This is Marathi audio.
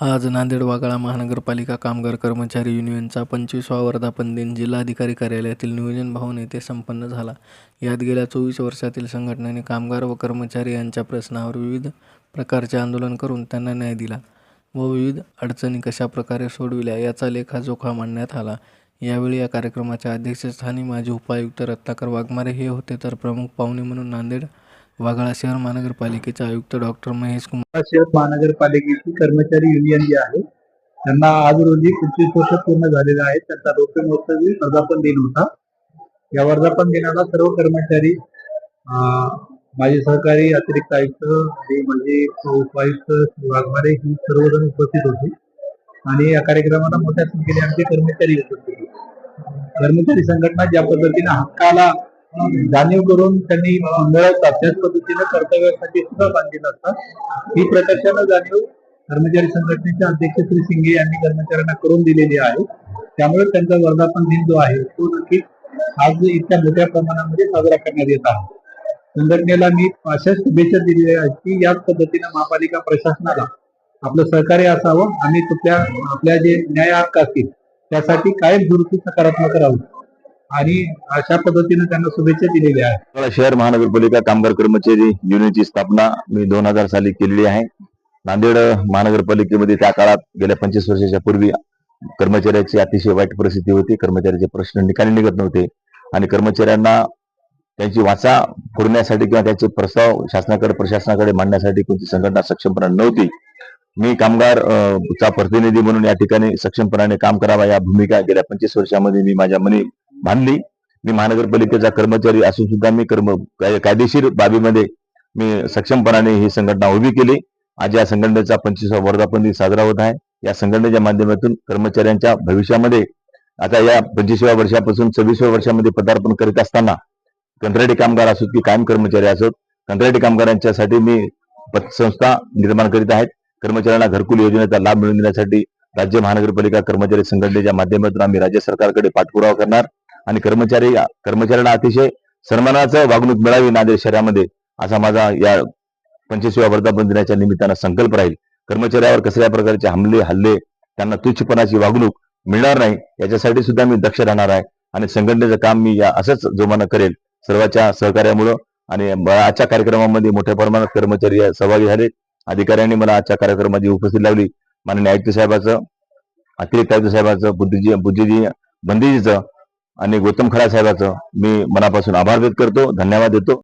आज नांदेड वाघाळा महानगरपालिका कामगार कर्मचारी युनियनचा पंचवीसवा वर्धापन दिन जिल्हाधिकारी कार्यालयातील नियोजन भवन येथे संपन्न झाला. यात गेल्या चोवीस वर्षातील संघटनेने कामगार व कर्मचारी यांच्या प्रश्नावर विविध प्रकारचे आंदोलन करून त्यांना न्याय दिला व विविध अडचणी कशाप्रकारे सोडविल्या याचा लेखाजोखा मांडण्यात आला. यावेळी या कार्यक्रमाच्या अध्यक्षस्थानी माजी उपायुक्त रत्नाकर वाघमारे हे होते तर प्रमुख पाहुणे म्हणून नांदेड वाघाळा शहर महानगरपालिकेचे आयुक्त डॉक्टर महेश कुमार. शहर महानगरपालिकेची कर्मचारी युनियन जी आहे त्यांना आज रोजी पंचवीस वर्ष पूर्ण झालेले आहेत. त्यांचा रौप्य महोत्सवी वर्धापन दिन होता. या वर्धापन दिनाला सर्व कर्मचारी माझे सहकारी अतिरिक्त आयुक्त आणि माझे उपायुक्त वाघमारे ही सर्वजण उपस्थित होते. आणि या कार्यक्रमाला मोठ्या संख्येने आमचे कर्मचारी उपस्थित होते. कर्मचारी संघटना ज्या पद्धतीने हक्काला जाणीव करून त्यांनी मिळवतात त्याच पद्धतीने कर्तव्यासाठी सुद्धा बांधलेलं असतात. ही प्रकर्षानं जाणीव कर्मचारी संघटनेचे अध्यक्ष श्री सिंगे यांनी कर्मचाऱ्यांना करून दिलेली आहे. त्यामुळे त्यांचा वर्धापन दिन जो आहे तो नक्कीच आज इतक्या मोठ्या प्रमाणामध्ये साजरा करण्यात येत आहे. संघटनेला मी अशा शुभेच्छा दिलेल्या आहेत की याच पद्धतीने महापालिका प्रशासनाला आपलं सहकार्य असावं आणि कुठल्या आपल्या जे न्याय हक्क असतील त्यासाठी कायम दुरुस्ती सकारात्मक राहू. आणि अशा पद्धतीने त्यांना शुभेच्छा दिलेल्या आहेत. शहर महानगरपालिका कामगार कर्मचारी युनियनची स्थापना मी दोन हजार साली केलेली आहे. नांदेड महानगरपालिकेमध्ये त्या काळात गेल्या पंचवीस वर्षाच्या पूर्वी कर्मचाऱ्याची अतिशय वाईट परिस्थिती होती. कर्मचाऱ्याचे प्रश्न निकाली निघत नव्हते. आणि कर्मचाऱ्यांना त्यांची वाचा फोडण्यासाठी किंवा त्यांचे प्रस्ताव शासनाकडे प्रशासनाकडे मांडण्यासाठी कोणती संघटना सक्षमपणे नव्हती. मी कामगार चा प्रतिनिधी म्हणून या ठिकाणी सक्षमपणाने काम करावा या भूमिका गेल्या पंचवीस वर्षामध्ये मी माझ्या मनी बांधली. मी महानगरपालिकेचा कर्मचारी असून सुद्धा मी कर्म काय- कायदेशीर बाबीमध्ये मी सक्षमपणाने ही संघटना उभी केली. आज या संघटनेचा पंचवीसवा वर्धापन दिन साजरा होत आहे. या संघटनेच्या माध्यमातून कर्मचाऱ्यांच्या भविष्यामध्ये आता या पंचवीसव्या वर्षापासून सव्वीसव्या वर्षामध्ये पदार्पण करीत असताना कंत्राटी कामगार असोत की कायम कर्मचारी असोत कंत्राटी कामगारांच्यासाठी मी पतसंस्था निर्माण करीत आहेत. कर्मचाऱ्यांना घरकुल योजनेचा लाभ मिळवून देण्यासाठी राज्य महानगरपालिका कर्मचारी संघटनेच्या माध्यमातून आम्ही राज्य सरकारकडे पाठपुरावा करणार. आणि कर्मचारी कर्मचाऱ्यांना अतिशय सन्मानाचं वागणूक मिळावी नांदेड शहरामध्ये असा माझा या पंचवीसव्या वर्धापन दिनाच्या निमित्तानं संकल्प राहील. कर्मचाऱ्यावर कसल्या प्रकारचे हमले हल्ले त्यांना तुच्छपणाची वागणूक मिळणार नाही याच्यासाठी सुद्धा मी दक्ष राहणार आहे. आणि संघटनेचं काम मी या असंच जोमानं करेल. सर्वांच्या सहकार्यामुळं आणि आजच्या कार्यक्रमामध्ये मोठ्या प्रमाणात कर्मचारी सहभागी झाले. अधिकाऱ्यांनी मला आजच्या कार्यक्रमाची उपस्थिती लावली. माननीय आयुक्त साहेबाचं अतिरिक्त आयुक्त साहेबाचं बुद्धिजी बुद्धिजी बंदीजीचं आणि गौतम खडा साहेबाचं मी मनापासून आभार व्यक्त करतो धन्यवाद देतो.